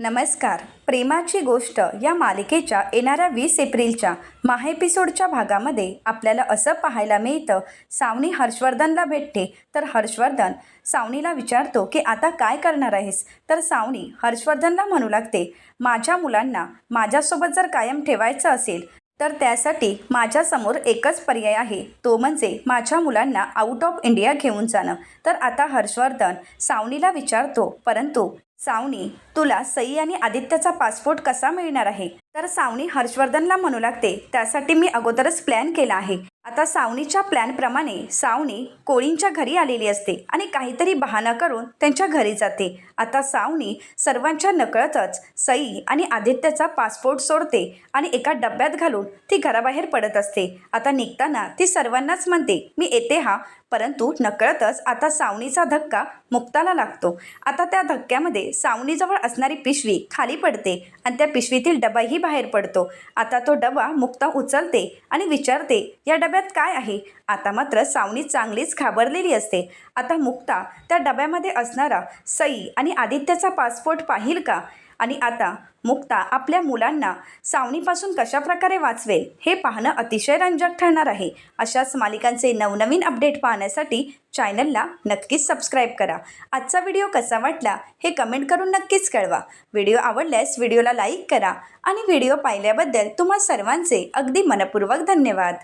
नमस्कार. प्रेमाची गोष्ट या मालिकेच्या येणाऱ्या वीस एप्रिलच्या महा एपिसोडच्या भागामध्ये आपल्याला असं पाहायला मिळतं सावनी हर्षवर्धनला भेटते. तर हर्षवर्धन सावनीला विचारतो की आता काय करणार आहेस? तर सावनी हर्षवर्धनला म्हणू लागते माझ्या मुलांना माझ्यासोबत जर कायम ठेवायचं असेल तर त्यासाठी माझ्यासमोर एकच पर्याय आहे. तो म्हणजे माझ्या मुलांना आउट ऑफ इंडिया घेऊन जाणं. तर आता हर्षवर्धन सावनीला विचारतो परंतु सावनी तुला सई आणि आदित्यचा पासपोर्ट कसा मिळणार आहे? तर सावनी हर्षवर्धनला म्हणू लागते त्यासाठी मी अगोदरच प्लॅन केला आहे. आता सावनीच्या प्लॅनप्रमाणे सावनी कोळींच्या घरी आलेली असते आणि काहीतरी बहाणा करून त्यांच्या घरी जाते. आता सावनी सर्वांच्या नकळतच सई आणि आदित्यचा पासपोर्ट सोडते आणि एका डब्यात घालून ती घराबाहेर पडत असते. आता निघताना ती सर्वांनाच म्हणते मी येते हा. परंतु नकळतच आता सावनीचा धक्का मुक्ताला लागतो. आता त्या धक्क्यामध्ये सावनीजवळ असणारी पिशवी खाली पडते आणि त्या पिशवीतील डबाही बाहेर पडतो. आता तो डबा मुक्ता उचलते आणि विचारते या डब्यात काय आहे? आता मात्र सावनी चांगलीच घाबरलेली असते. आता मुक्ता त्या डब्यामध्ये असणारा सई आणि आदित्यचा पासपोर्ट पाहिल का? आणि आता मुक्ता आपल्या मुलांना सावनीपासून कशाप्रकारे वाचवेल हे पाहणं अतिशय रंजक ठरणार आहे. अशाच मालिकांचे नवनवीन अपडेट पाहण्यासाठी चॅनलला नक्कीच सबस्क्राईब करा. आजचा व्हिडिओ कसा वाटला हे कमेंट करून नक्कीच कळवा. व्हिडिओ आवडल्यास व्हिडिओला लाईक करा आणि व्हिडिओ पाहिल्याबद्दल तुम्हा सर्वांचे अगदी मनपूर्वक धन्यवाद.